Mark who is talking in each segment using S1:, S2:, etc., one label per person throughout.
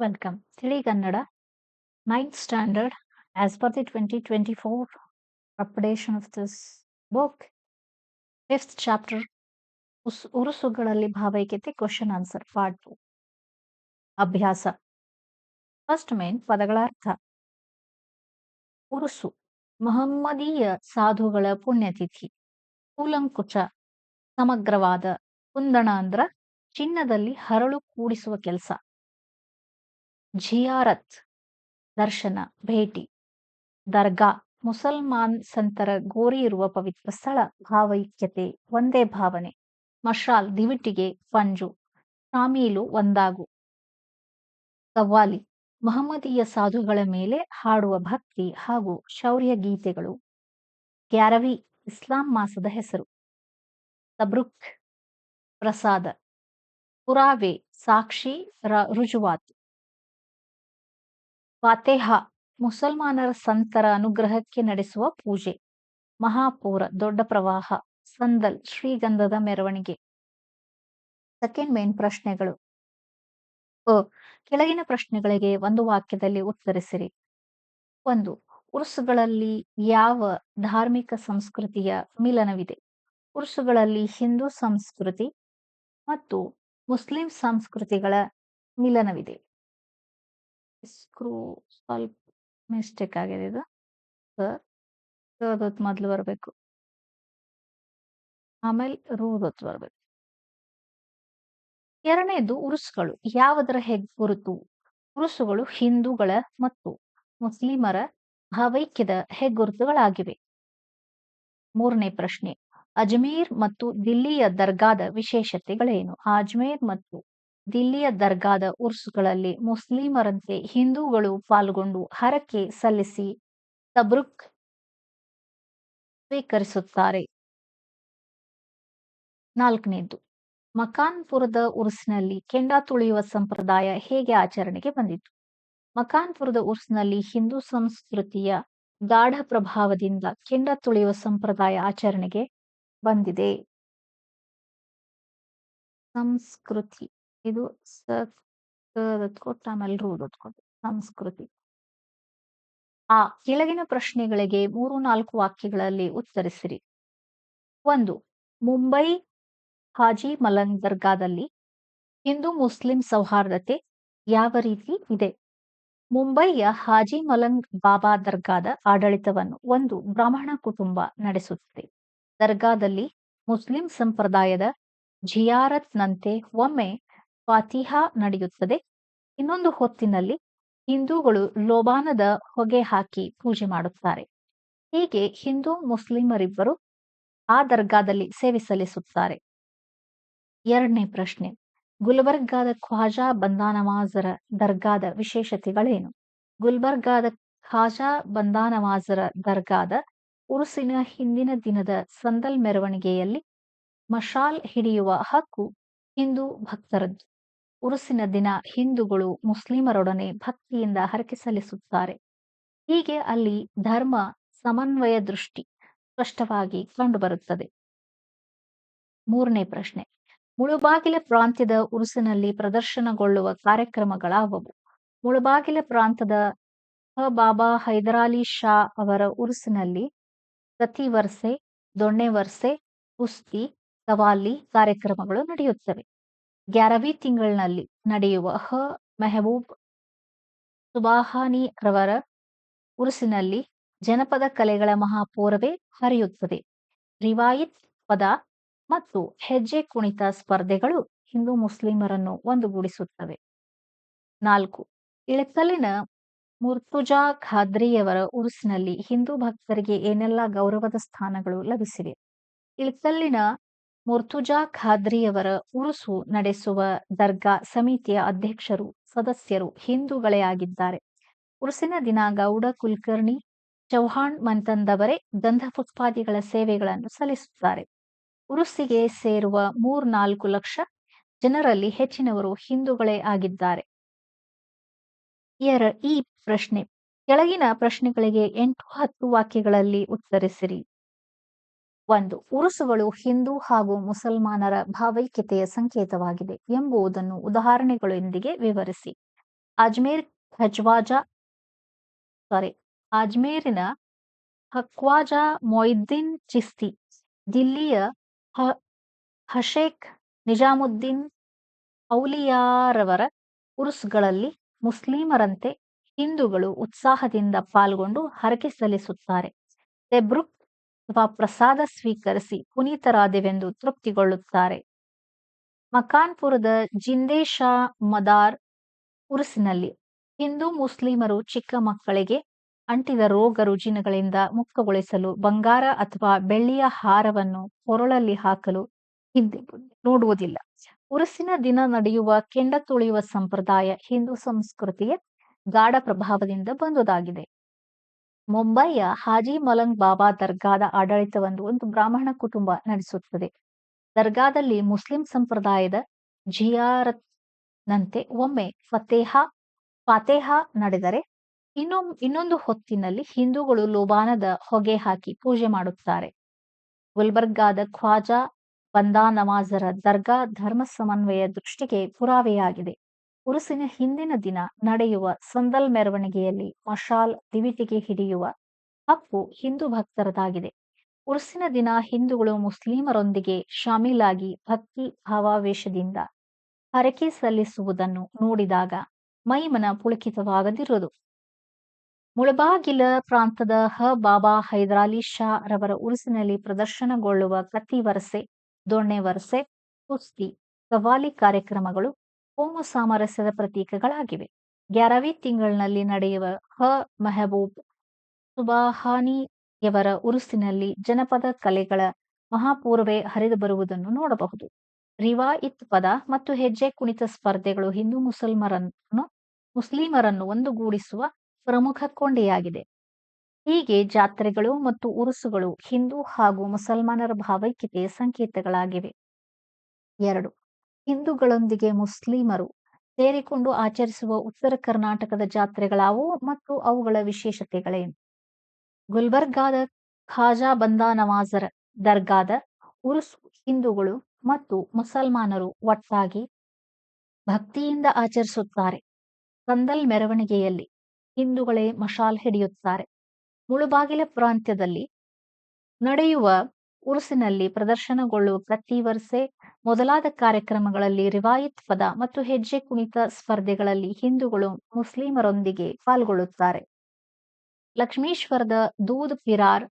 S1: Welcome. Three Kannada, ninth standard, as per the 2024 updation of this book, fifth chapter, ಉಸ್ ಉರುಸುಗಳಲ್ಲಿ ಭಾವೈಕ್ಯತೆ question answer part two ಅಭ್ಯಾಸ first main ಪದಗಳ ಅರ್ಥ ಉರುಸು ಮಹಮ್ಮದೀಯ ಸಾಧುಗಳ ಪುಣ್ಯತಿಥಿ ಕೂಲಂಕುಚ ಸಮಗ್ರವಾದ ಕುಂದಣ ಅಂದ್ರ ಚಿನ್ನದಲ್ಲಿ ಹರಳು ಕೂಡಿಸುವ ಕೆಲಸ ಜಿಯಾರತ್, ದರ್ಶನ, ಭೇಟಿ. ದರ್ಗಾ, ಮುಸಲ್ಮಾನ್ ಸಂತರ ಗೋರಿ ಇರುವ ಪವಿತ್ರ ಸ್ಥಳ, ಭಾವೈಕ್ಯತೆ, ಒಂದೇ ಭಾವನೆ. ಮಶಾಲ್, ದಿವಿಟಿಗೆ ಪಂಜು ಶಾಮೀಲು ಒಂದಾಗು. ಕವ್ವಾಲಿ ಮಹಮ್ಮದೀಯ ಸಾಧುಗಳ ಮೇಲೆ ಹಾಡುವ ಭಕ್ತಿ ಹಾಗೂ ಶೌರ್ಯ ಗೀತೆಗಳು. ಗ್ಯಾರವಿ, ಇಸ್ಲಾಂ ಮಾಸದ ಹೆಸರು. ತಬ್ರುಕ್ ಪ್ರಸಾದ. ಪುರಾವೆ, ಸಾಕ್ಷಿ, ರ, ರುಜುವಾತು. ಫಾತೆಹ, ಮುಸಲ್ಮಾನರ ಸಂತರ ಅನುಗ್ರಹಕ್ಕೆ ನಡೆಸುವ ಪೂಜೆ. ಮಹಾಪೂರ, ದೊಡ್ಡ ಪ್ರವಾಹ, ಸಂದಲ್, ಶ್ರೀಗಂಧದ ಮೆರವಣಿಗೆ. ಸೆಕೆಂಡ್ ಮೇನ್ ಪ್ರಶ್ನೆಗಳು. ಕೆಳಗಿನ ಪ್ರಶ್ನೆಗಳಿಗೆ ಒಂದು ವಾಕ್ಯದಲ್ಲಿ ಉತ್ತರಿಸಿರಿ. ಒಂದು, ಉರ್ಸುಗಳಲ್ಲಿ ಯಾವ ಧಾರ್ಮಿಕ ಸಂಸ್ಕೃತಿಯ ಮಿಲನವಿದೆ? ಉರ್ಸುಗಳಲ್ಲಿ ಹಿಂದೂ ಸಂಸ್ಕೃತಿ ಮತ್ತು ಮುಸ್ಲಿಂ ಸಂಸ್ಕೃತಿಗಳ ಮಿಲನವಿದೆ. ಸ್ಕ್ರೂ ಸ್ವಲ್ಪ ಮಿಸ್ಟೇಕ್ ಆಗಿದೆ ಇದು ಅದೊತ್ತು ಮೊದಲು ಬರಬೇಕು. ಆಮೇಲೆ ರೂದೊತ್ತು ಬರಬೇಕು. ಎರಡನೇದು ಉರುಸುಗಳು. ಯಾವುದರ ಹೆಗ್ಗುರುತು ಉರುಸುಗಳು ಹಿಂದೂಗಳ ಮತ್ತು ಮುಸ್ಲಿಮರ ಭಾವೈಕ್ಯದ ಹೆಗ್ಗುರುತುಗಳಾಗಿವೆ ಮೂರನೇ ಪ್ರಶ್ನೆ. ಅಜ್ಮೀರ್ ಮತ್ತು ದಿಲ್ಲಿಯ ದರ್ಗಾದ ವಿಶೇಷತೆಗಳೇನು? ಅಜ್ಮೇರ್ ಮತ್ತು ದಿಲ್ಲಿಯ ದರ್ಗಾದ ಉರ್ಸುಗಳಲ್ಲಿ ಮುಸ್ಲಿಮರಂತೆ ಹಿಂದೂಗಳು ಪಾಲ್ಗೊಂಡು ಹರಕೆ ಸಲ್ಲಿಸಿ ತಬ್ರುಕ್ ಸ್ವೀಕರಿಸುತ್ತಾರೆ. ನಾಲ್ಕನೇದು, ಮಕಾನ್ಪುರದ ಉರ್ಸಿನಲ್ಲಿ ಕೆಂಡ ತುಳಿಯುವ ಸಂಪ್ರದಾಯ ಹೇಗೆ ಆಚರಣೆಗೆ ಬಂದಿತು? ಮಕಾನ್ಪುರದ ಉರ್ಸ್ನಲ್ಲಿ ಹಿಂದೂ ಸಂಸ್ಕೃತಿಯ ಗಾಢ ಪ್ರಭಾವದಿಂದ ಕೆಂಡ ತುಳಿಯುವ ಸಂಪ್ರದಾಯ ಆಚರಣೆಗೆ ಬಂದಿದೆ. ಸಂಸ್ಕೃತಿ ಇದು ಕೊಟ್ಟ ಆಮೇಲೆ ಓದೋದ್ಕೊಂಡು ಸಂಸ್ಕೃತಿ. ಆ ಕೆಳಗಿನ ಪ್ರಶ್ನೆಗಳಿಗೆ ಮೂರು ನಾಲ್ಕು ವಾಕ್ಯಗಳಲ್ಲಿ ಉತ್ತರಿಸಿರಿ. ಒಂದು, ಮುಂಬೈ ಹಾಜಿ ಮಲಂಗ್ ದರ್ಗಾದಲ್ಲಿ ಹಿಂದೂ ಮುಸ್ಲಿಂ ಸೌಹಾರ್ದತೆ ಯಾವ ರೀತಿ ಇದೆ? ಮುಂಬೈಯ ಹಾಜಿ ಮಲಂಗ್ ಬಾಬಾ ದರ್ಗಾದ ಆಡಳಿತವನ್ನು ಒಂದು ಬ್ರಾಹ್ಮಣ ಕುಟುಂಬ ನಡೆಸುತ್ತಿದೆ. ದರ್ಗಾದಲ್ಲಿ ಮುಸ್ಲಿಂ ಸಂಪ್ರದಾಯದ ಜಿಯಾರತ್ನಂತೆ ಒಮ್ಮೆ ಫಾತಿಹಾ ನಡೆಯುತ್ತದೆ. ಇನ್ನೊಂದು ಹೊತ್ತಿನಲ್ಲಿ ಹಿಂದೂಗಳು ಲೋಬಾನದ ಹೊಗೆ ಹಾಕಿ ಪೂಜೆ ಮಾಡುತ್ತಾರೆ. ಹೀಗೆ ಹಿಂದೂ ಮುಸ್ಲಿಮರಿಬ್ಬರು ಆ ದರ್ಗಾದಲ್ಲಿ ಸೇವೆ ಸಲ್ಲಿಸುತ್ತಾರೆ. ಎರಡನೇ ಪ್ರಶ್ನೆ, ಗುಲ್ಬರ್ಗಾದ ಖ್ವಾಜಾ ಬಂದಾನವಾಜರ ದರ್ಗಾದ ವಿಶೇಷತೆಗಳೇನು? ಗುಲ್ಬರ್ಗಾದ ಖ್ವಾಜಾ ಬಂದಾನವಾಜರ ದರ್ಗಾದ ಉರುಸಿನ ಹಿಂದಿನ ದಿನದ ಸಂದಲ್ ಮೆರವಣಿಗೆಯಲ್ಲಿ ಮಶಾಲ್ ಹಿಡಿಯುವ ಹಕ್ಕು ಹಿಂದೂ ಭಕ್ತರದ್ದು. ಉರುಸಿನ ದಿನ ಹಿಂದೂಗಳು ಮುಸ್ಲಿಮರೊಡನೆ ಭಕ್ತಿಯಿಂದ ಹರಕೆ ಸಲ್ಲಿಸುತ್ತಾರೆ. ಹೀಗೆ ಅಲ್ಲಿ ಧರ್ಮ ಸಮನ್ವಯ ದೃಷ್ಟಿ ಸ್ಪಷ್ಟವಾಗಿ ಕಂಡುಬರುತ್ತದೆ. ಮೂರನೇ ಪ್ರಶ್ನೆ. ಮುಳುಬಾಗಿಲ ಪ್ರಾಂತ್ಯದ ಉರುಸಿನಲ್ಲಿ ಪ್ರದರ್ಶನಗೊಳ್ಳುವ ಕಾರ್ಯಕ್ರಮಗಳಾವವು? ಮುಳುಬಾಗಿಲ ಪ್ರಾಂತದ ಬಾಬಾ ಹೈದರಾಲಿ ಶಾ ಅವರ ಉರುಸಿನಲ್ಲಿ ಪ್ರತಿ ವರ್ಷೆ ದೊಣ್ಣೆ ವರ್ಷೆ, ಕುಸ್ತಿ ಸವಾಲಿ ಕಾರ್ಯಕ್ರಮಗಳು ನಡೆಯುತ್ತವೆ. ಗ್ಯಾರವಿ ತಿಂಗಳಿನಲ್ಲಿ ನಡೆಯುವ ಹ ಮೆಹಬೂಬ್ ಸುಬಾಹಾನಿ ರವರ ಉರುಸಿನಲ್ಲಿ ಜನಪದ ಕಲೆಗಳ ಮಹಾಪೂರವೇ ಹರಿಯುತ್ತದೆ. ರಿವಾಯಿತ್ ಪದ ಮತ್ತು ಹೆಜ್ಜೆ ಕುಣಿತ ಸ್ಪರ್ಧೆಗಳು ಹಿಂದೂ ಮುಸ್ಲಿಮರನ್ನು ಒಂದುಗೂಡಿಸುತ್ತವೆ. ನಾಲ್ಕು ಇಳಕಲಿನ ಮುರ್ತುಜಾ ಖಾದ್ರಿಯವರ ಉರುಸಿನಲ್ಲಿ ಹಿಂದೂ ಭಕ್ತರಿಗೆ ಏನೆಲ್ಲ ಗೌರವದ ಸ್ಥಾನಗಳು ಲಭಿಸಿವೆ? ಇಳಕಲ್ಲಿನ ಮುರ್ತುಜಾ ಖಾದ್ರಿಯವರ ಉರುಸು ನಡೆಸುವ ದರ್ಗಾ ಸಮಿತಿಯ ಅಧ್ಯಕ್ಷರು, ಸದಸ್ಯರು, ಹಿಂದೂಗಳೇ ಆಗಿದ್ದಾರೆ. ಉರುಸಿನ ದಿನ ಗೌಡ ಕುಲಕರ್ಣಿ ಚೌಹಾಣ್ ಮಂತಂದವರೇ ಗಂಧ ಪುಷ್ಪಾದಿಗಳ ಸೇವೆಗಳನ್ನು ಸಲ್ಲಿಸುತ್ತಾರೆ. ಉರುಸಿಗೆ ಸೇರುವ ಮೂರ್ನಾಲ್ಕು ಲಕ್ಷ ಜನರಲ್ಲಿ ಹೆಚ್ಚಿನವರು ಹಿಂದೂಗಳೇ ಆಗಿದ್ದಾರೆ. ಈ ಪ್ರಶ್ನೆ, ಕೆಳಗಿನ ಪ್ರಶ್ನೆಗಳಿಗೆ ಎಂಟು ಹತ್ತು ವಾಕ್ಯಗಳಲ್ಲಿ ಉತ್ತರಿಸಿರಿ. ಒಂದು ಉರುಸುಗಳು ಹಿಂದೂ ಹಾಗೂ ಮುಸಲ್ಮಾನರ ಭಾವೈಕ್ಯತೆಯ ಸಂಕೇತವಾಗಿದೆ ಎಂಬುದನ್ನು ಉದಾಹರಣೆಗಳೊಂದಿಗೆ ವಿವರಿಸಿ. ಅಜ್ಮೇರ್ ಖಜ್ವಾಜ ಸಾರಿ ಅಜ್ಮೇರಿನ ಹಕ್ವಾಜಾ ಮೊಯ್ದೀನ್ ಚಿಸ್ತಿ, ದಿಲ್ಲಿಯ ಹ, ಹಶೇಕ್ ನಿಜಾಮುದ್ದೀನ್ ಔಲಿಯಾರವರ ಉರುಸುಗಳಲ್ಲಿ ಮುಸ್ಲಿಮರಂತೆ ಹಿಂದೂಗಳು ಉತ್ಸಾಹದಿಂದ ಪಾಲ್ಗೊಂಡು ಹರಕೆ ಸಲ್ಲಿಸುತ್ತಾರೆ. ತೆಬ್ರುಕ್ ಅಥವಾ ಪ್ರಸಾದ ಸ್ವೀಕರಿಸಿ ಪುನೀತರಾದೆವೆಂದು ತೃಪ್ತಿಗೊಳ್ಳುತ್ತಾರೆ. ಮಕಾನ್ಪುರದ ಜಿಂದೇಶಾ ಮದಾರ್ ಉರುಸಿನಲ್ಲಿ ಹಿಂದೂ ಮುಸ್ಲಿಮರು ಚಿಕ್ಕ ಮಕ್ಕಳಿಗೆ ಅಂಟಿದ ರೋಗ ರುಜಿನಗಳಿಂದ ಮುಕ್ತಗೊಳಿಸಲು ಬಂಗಾರ ಅಥವಾ ಬೆಳ್ಳಿಯ ಹಾರವನ್ನು ಕೊರಳಲ್ಲಿ ಹಾಕಲು ನೋಡುವುದಿಲ್ಲ. ಉರುಸಿನ ದಿನ ನಡೆಯುವ ಕೆಂಡ ತುಳಿಯುವ ಸಂಪ್ರದಾಯ ಹಿಂದೂ ಸಂಸ್ಕೃತಿಯ ಗಾಢ ಪ್ರಭಾವದಿಂದ ಬಂದುದಾಗಿದೆ. ಮುಂಬೈಯ ಹಾಜಿ ಮಲಂಗ್ ಬಾಬಾ ದರ್ಗಾದ ಆಡಳಿತವನ್ನು ಒಂದು ಬ್ರಾಹ್ಮಣ ಕುಟುಂಬ ನಡೆಸುತ್ತದೆ. ದರ್ಗಾದಲ್ಲಿ ಮುಸ್ಲಿಂ ಸಂಪ್ರದಾಯದ ಜಿಯಾರತ್ನಂತೆ ಒಮ್ಮೆ ಫತೇಹ, ಫಾತೇಹ ನಡೆದರೆ ಇನ್ನೊ, ಇನ್ನೊಂದು ಹೊತ್ತಿನಲ್ಲಿ ಹಿಂದೂಗಳು ಲೋಬಾನದ ಹೊಗೆ ಹಾಕಿ ಪೂಜೆ ಮಾಡುತ್ತಾರೆ. ಗುಲ್ಬರ್ಗಾದ ಖ್ವಾಜಾ ಬಂದಾ ನವಾಜರ ದರ್ಗಾ ಧರ್ಮ ಸಮನ್ವಯ ದೃಷ್ಟಿಗೆ ಪುರಾವೆಯಾಗಿದೆ. ಉರುಸಿನ ಹಿಂದಿನ ದಿನ ನಡೆಯುವ ಸಂದಲ್ ಮೆರವಣಿಗೆಯಲ್ಲಿ ಮಶಾಲ್ ದಿವಿಟಿಗೆ ಹಿಡಿಯುವ ಹಕ್ಕು ಹಿಂದೂ ಭಕ್ತರದಾಗಿದೆ. ಉರುಸಿನ ದಿನ ಹಿಂದೂಗಳು ಮುಸ್ಲಿಮರೊಂದಿಗೆ ಶಾಮೀಲಾಗಿ ಭಕ್ತಿ ಭಾವಾವೇಶದಿಂದ ಹರಕೆ ಸಲ್ಲಿಸುವುದನ್ನು ನೋಡಿದಾಗ ಮೈಮನ ಪುಳಕಿತವಾಗದಿರದು ಮುಳಬಾಗಿಲ ಪ್ರಾಂತದ ಹ ಬಾಬಾ ಹೈದರಾಲಿ ಶಾ ರವರ ಉರುಸಿನಲ್ಲಿ ಪ್ರದರ್ಶನಗೊಳ್ಳುವ ಕತ್ತಿ ವರಸೆ, ದೊಣ್ಣೆ ವರಸೆ, ಕುಸ್ತಿ ಕವಾಲಿ ಕಾರ್ಯಕ್ರಮಗಳು ಕೋಮು ಸಾಮರಸ್ಯದ ಪ್ರತೀಕಗಳಾಗಿವೆ. ಗ್ಯಾರವಿ ತಿಂಗಳಿನಲ್ಲಿ ನಡೆಯುವ ಹ ಮೆಹಬೂಬ್ ಸುಬಾಹಾನಿಯವರ ಉರುಸಿನಲ್ಲಿ ಜನಪದ ಕಲೆಗಳ ಮಹಾಪೂರ್ವೆ ಹರಿದು ಬರುವುದನ್ನು ನೋಡಬಹುದು. ರಿವಾಯಿತ್ ಪದ ಮತ್ತು ಹೆಜ್ಜೆ ಕುಣಿತ ಸ್ಪರ್ಧೆಗಳು ಹಿಂದೂ ಮುಸಲ್ಮರನ್ನು, ಮುಸ್ಲಿಮರನ್ನು ಒಂದುಗೂಡಿಸುವ ಪ್ರಮುಖ ಕೊಂಡಿಯಾಗಿದೆ. ಹೀಗೆ ಜಾತ್ರೆಗಳು ಮತ್ತು ಉರುಸುಗಳು ಹಿಂದೂ ಹಾಗೂ ಮುಸಲ್ಮಾನರ ಭಾವೈಕ್ಯತೆಯ ಸಂಕೇತಗಳಾಗಿವೆ. ಎರಡು ಹಿಂದೂಗಳೊಂದಿಗೆ ಮುಸ್ಲಿಮರು ಸೇರಿಕೊಂಡು ಆಚರಿಸುವ ಉತ್ತರ ಕರ್ನಾಟಕದ ಜಾತ್ರೆಗಳಾವು ಮತ್ತು ಅವುಗಳ ವಿಶೇಷತೆಗಳೇನು ಗುಲ್ಬರ್ಗಾದ ಖಾಜಾ ಬಂದಾ ನವಾಜರ ದರ್ಗಾದ ಉರುಸ್ ಹಿಂದೂಗಳು ಮತ್ತು ಮುಸಲ್ಮಾನರು ಒಟ್ಟಾಗಿ ಭಕ್ತಿಯಿಂದ ಆಚರಿಸುತ್ತಾರೆ. ಕಂದಲ್ ಮೆರವಣಿಗೆಯಲ್ಲಿ ಹಿಂದೂಗಳೇ ಮಶಾಲ್ ಹಿಡಿಯುತ್ತಾರೆ. ಮುಳುಬಾಗಿಲ ಪ್ರಾಂತ್ಯದಲ್ಲಿ ನಡೆಯುವ ಉರುಸಿನಲ್ಲಿ ಪ್ರದರ್ಶನಗೊಳ್ಳುವ ಪ್ರತಿ ವರಸೆ ಮೊದಲಾದ ಕಾರ್ಯಕ್ರಮಗಳಲ್ಲಿ ರಿವಾಯತ್ ಪದ ಮತ್ತು ಹೆಜ್ಜೆ ಕುಣಿತ ಸ್ಪರ್ಧೆಗಳಲ್ಲಿ ಹಿಂದೂಗಳು ಮುಸ್ಲಿಮರೊಂದಿಗೆ ಪಾಲ್ಗೊಳ್ಳುತ್ತಾರೆ. ಲಕ್ಷ್ಮೀಶ್ವರದ ದೂದ್ ಪಿರಾರ್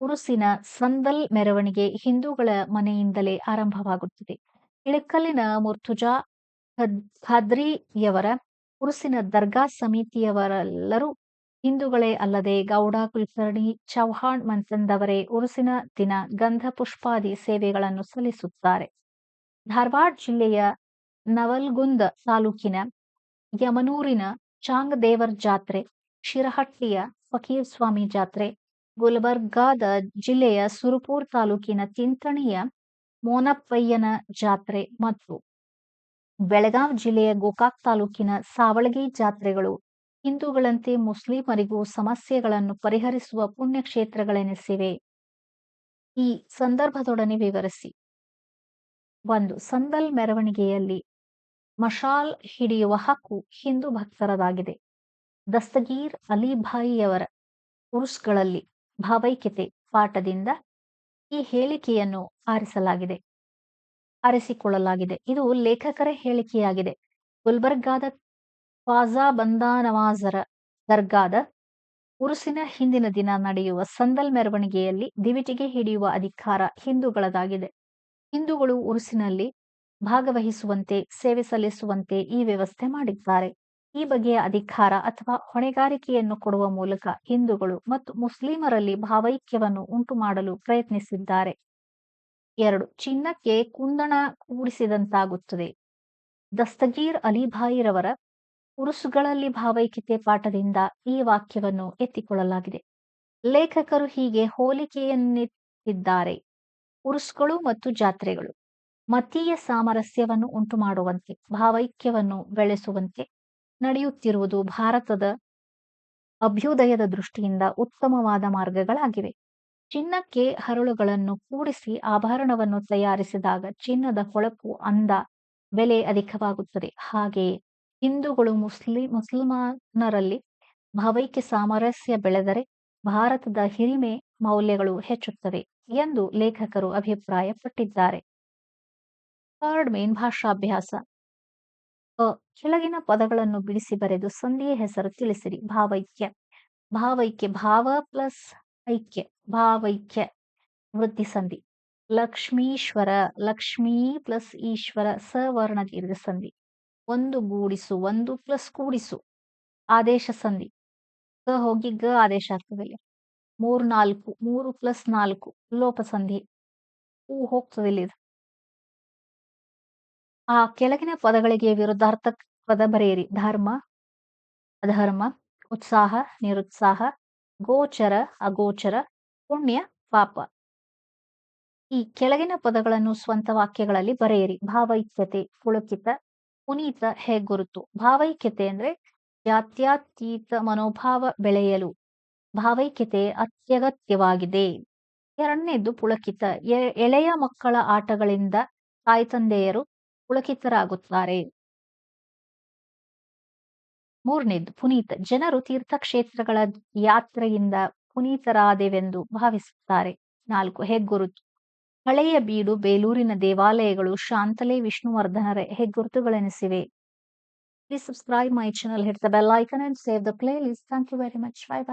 S1: ಉರುಸಿನ ಸಂದಲ್ ಮೆರವಣಿಗೆ ಹಿಂದೂಗಳ ಮನೆಯಿಂದಲೇ ಆರಂಭವಾಗುತ್ತದೆ. ಇಳಕಲ್ಲಿನ ಮುರ್ತುಜಾ ಖಾದ್ರಿಯವರ ಉರುಸಿನ ದರ್ಗಾ ಸಮಿತಿಯವರೆಲ್ಲರೂ ಹಿಂದೂಗಳೇ ಅಲ್ಲದೆ ಗೌಡ, ಕುಲಕರ್ಣಿ ಚೌಹಾಣ್ ಮನ್ಸಂದವರೇ ಉರುಸಿನ ದಿನ ಗಂಧ ಪುಷ್ಪಾದಿ ಸೇವೆಗಳನ್ನು ಸಲ್ಲಿಸುತ್ತಾರೆ. ಧಾರವಾಡ ಜಿಲ್ಲೆಯ ನವಲ್ಗುಂದ ತಾಲೂಕಿನ ಯಮನೂರಿನ ಚಾಂಗ್ ದೇವರ್ ಜಾತ್ರೆ, ಶಿರಹಟ್ಟಿಯ ಫಕೀರ್ ಸ್ವಾಮಿ ಜಾತ್ರೆ, ಗುಲ್ಬರ್ಗಾದ ಜಿಲ್ಲೆಯ ಸುರಪುರ್ ತಾಲೂಕಿನ ಚಿಂತಣಿಯ ಮೋನಪ್ಪಯ್ಯನ ಜಾತ್ರೆ ಮತ್ತು ಬೆಳಗಾವಿ ಜಿಲ್ಲೆಯ ಗೋಕಾಕ್ ತಾಲೂಕಿನ ಸಾವಳಗಿ ಜಾತ್ರೆಗಳು ಹಿಂದೂಗಳಂತೆ ಮುಸ್ಲಿಮರಿಗೂ ಸಮಸ್ಯೆಗಳನ್ನು ಪರಿಹರಿಸುವ ಪುಣ್ಯಕ್ಷೇತ್ರಗಳೆನಿಸಿವೆ. ಈ ಸಂದರ್ಭದೊಡನೆ ವಿವರಿಸಿ. ಒಂದು, ಸಂದಲ್ ಮೆರವಣಿಗೆಯಲ್ಲಿ ಮಶಾಲ್ ಹಿಡಿಯುವ ಹಕ್ಕು ಹಿಂದೂ ಭಕ್ತರದಾಗಿದೆ. ದಸ್ತಗೀರ್ ಅಲಿಭಾಯಿಯವರ ಉರುಸ್ಗಳಲ್ಲಿ ಭಾವೈಕ್ಯತೆ ಪಾಠದಿಂದ ಈ ಹೇಳಿಕೆಯನ್ನು ಆರಿಸಲಾಗಿದೆ. ಆರಿಸಿಕೊಳ್ಳಲಾಗಿದೆ. ಇದು ಲೇಖಕರ ಹೇಳಿಕೆಯಾಗಿದೆ. ಗುಲ್ಬರ್ಗಾದ ಖ್ವಾಜಾ ಬಂದಾ ನವಾಜರ ದರ್ಗಾದ ಉರುಸಿನ ಹಿಂದಿನ ದಿನ ನಡೆಯುವ ಸಂದಲ್ ಮೆರವಣಿಗೆಯಲ್ಲಿ ದಿವಿಟಿಗೆ ಹಿಡಿಯುವ ಅಧಿಕಾರ ಹಿಂದೂಗಳದಾಗಿದೆ. ಹಿಂದೂಗಳು ಉರುಸಿನಲ್ಲಿ ಭಾಗವಹಿಸುವಂತೆ, ಸೇವೆ ಸಲ್ಲಿಸುವಂತೆ ಈ ವ್ಯವಸ್ಥೆ ಮಾಡಿದ್ದಾರೆ. ಈ ಬಗೆಯ ಅಧಿಕಾರ ಅಥವಾ ಹೊಣೆಗಾರಿಕೆಯನ್ನು ಕೊಡುವ ಮೂಲಕ ಹಿಂದೂಗಳು ಮತ್ತು ಮುಸ್ಲಿಮರಲ್ಲಿ ಭಾವೈಕ್ಯವನ್ನು ಉಂಟು ಮಾಡಲು ಪ್ರಯತ್ನಿಸಿದ್ದಾರೆ. ಎರಡು, ಚಿನ್ನಕ್ಕೆ ಕುಂದಣ ಕೂಡಿಸಿದಂತಾಗುತ್ತದೆ. ದಸ್ತಗೀರ್ ಅಲಿಭಾಯಿರವರ ಉರುಸುಗಳಲ್ಲಿ ಭಾವೈಕ್ಯತೆ ಪಾಠದಿಂದ ಈ ವಾಕ್ಯವನ್ನು ಎತ್ತಿಕೊಳ್ಳಲಾಗಿದೆ. ಲೇಖಕರು ಹೀಗೆ ಹೋಲಿಕೆಯನ್ನಿದ್ದಾರೆ ಉರುಸುಗಳು ಮತ್ತು ಜಾತ್ರೆಗಳು. ಮತೀಯ ಸಾಮರಸ್ಯವನ್ನು ಉಂಟು ಮಾಡುವಂತೆ ಭಾವೈಕ್ಯವನ್ನು ಬೆಳೆಸುವಂತೆ ನಡೆಯುತ್ತಿರುವುದು ಭಾರತದ ಅಭ್ಯುದಯದ ದೃಷ್ಟಿಯಿಂದ ಉತ್ತಮವಾದ ಮಾರ್ಗಗಳಾಗಿವೆ. ಚಿನ್ನಕ್ಕೆ ಹರಳುಗಳನ್ನು ಕೂಡಿಸಿ ಆಭರಣವನ್ನು ತಯಾರಿಸಿದಾಗ ಚಿನ್ನದ ಹೊಳಪು ಅಂದ ಬೆಲೆ ಅಧಿಕವಾಗುತ್ತದೆ. ಹಾಗೆಯೇ ಹಿಂದೂಗಳು ಮುಸ್ಲಿ, ಮುಸಲ್ಮಾನರಲ್ಲಿ ಭಾವೈಕ್ಯ ಸಾಮರಸ್ಯ ಬೆಳೆದರೆ ಭಾರತದ ಹಿರಿಮೆ ಮೌಲ್ಯಗಳು ಹೆಚ್ಚುತ್ತವೆ ಎಂದು ಲೇಖಕರು ಅಭಿಪ್ರಾಯಪಟ್ಟಿದ್ದಾರೆ. ಥರ್ಡ್ ಮೇನ್ ಭಾಷಾಭ್ಯಾಸ. ಕೆಳಗಿನ ಪದಗಳನ್ನು ಬಿಡಿಸಿ ಬರೆದು ಸಂಧಿಯ ಹೆಸರು ತಿಳಿಸಿರಿ. ಭಾವೈಕ್ಯ. ಭಾವೈಕ್ಯ ಭಾವ ಪ್ಲಸ್ ಐಕ್ಯ. ಭಾವೈಕ್ಯ ವೃತ್ತಿ ಸಂಧಿ. ಲಕ್ಷ್ಮೀಶ್ವರ, ಲಕ್ಷ್ಮೀ ಪ್ಲಸ್ ಈಶ್ವರ ಸವರ್ಣ ದೀರ್ಘ ಸಂಧಿ. ಒಂದು ಗೂಡಿಸು, ಒಂದು ಪ್ಲಸ್ ಕೂಡಿಸು. ಆದೇಶ ಸಂಧಿ. ಗ ಹೋಗಿ ಗ ಆದೇಶ ಆಗ್ತದೆ ಮೂರ್ ಮೂರು ನಾಲ್ಕು, ಮೂರು ಪ್ಲಸ್ ನಾಲ್ಕು, ಲೋಪ ಸಂಧಿ. ಹೂ ಹೋಗ್ತದೆ ಇಲ್ಲಿ ಆ ಕೆಳಗಿನ ಪದಗಳಿಗೆ ವಿರುದ್ಧಾರ್ಥ ಪದ ಬರೆಯಿರಿ. ಧರ್ಮ, ಅಧರ್ಮ, ಉತ್ಸಾಹ, ನಿರುತ್ಸಾಹ, ಗೋಚರ, ಅಗೋಚರ, ಪುಣ್ಯ, ಪಾಪ. ಈ ಕೆಳಗಿನ ಪದಗಳನ್ನು ಸ್ವಂತ ವಾಕ್ಯಗಳಲ್ಲಿ ಬರೆಯಿರಿ. ಭಾವೈಕ್ಯತೆ, ಪುಳಕಿತ ಪುನೀತ ಹೆಗ್ಗುರುತು ಭಾವೈಕ್ಯತೆ ಅಂದ್ರೆ ಜಾತ್ಯತೀತ ಮನೋಭಾವ ಬೆಳೆಯಲು. ಭಾವೈಕ್ಯತೆ ಅತ್ಯಗತ್ಯವಾಗಿದೆ. ಎರಡನೇದ್ದು ಪುಳಕಿತ. ಎಳೆಯ ಮಕ್ಕಳ ಆಟಗಳಿಂದ ತಾಯ್ತಂದೆಯರು ಪುಳಕಿತರಾಗುತ್ತಾರೆ. ಮೂರನೇದ್ದು ಪುನೀತ. ಜನರು ತೀರ್ಥಕ್ಷೇತ್ರಗಳ ಯಾತ್ರೆಯಿಂದ ಪುನೀತರಾದೆವೆಂದು ಭಾವಿಸುತ್ತಾರೆ. ನಾಲ್ಕು ಹೆಗ್ಗುರುತು ಹಳೆಯ ಬೀಡು ಬೇಲೂರಿನ ದೇವಾಲಯಗಳು Shantala ವಿಷ್ಣುವರ್ಧನರ ಹೆಗ್ಗುರುತುಗಳೆನಿಸಿವೆ Please subscribe my channel, hit the bell icon and save the playlist. Thank you very much. Bye bye.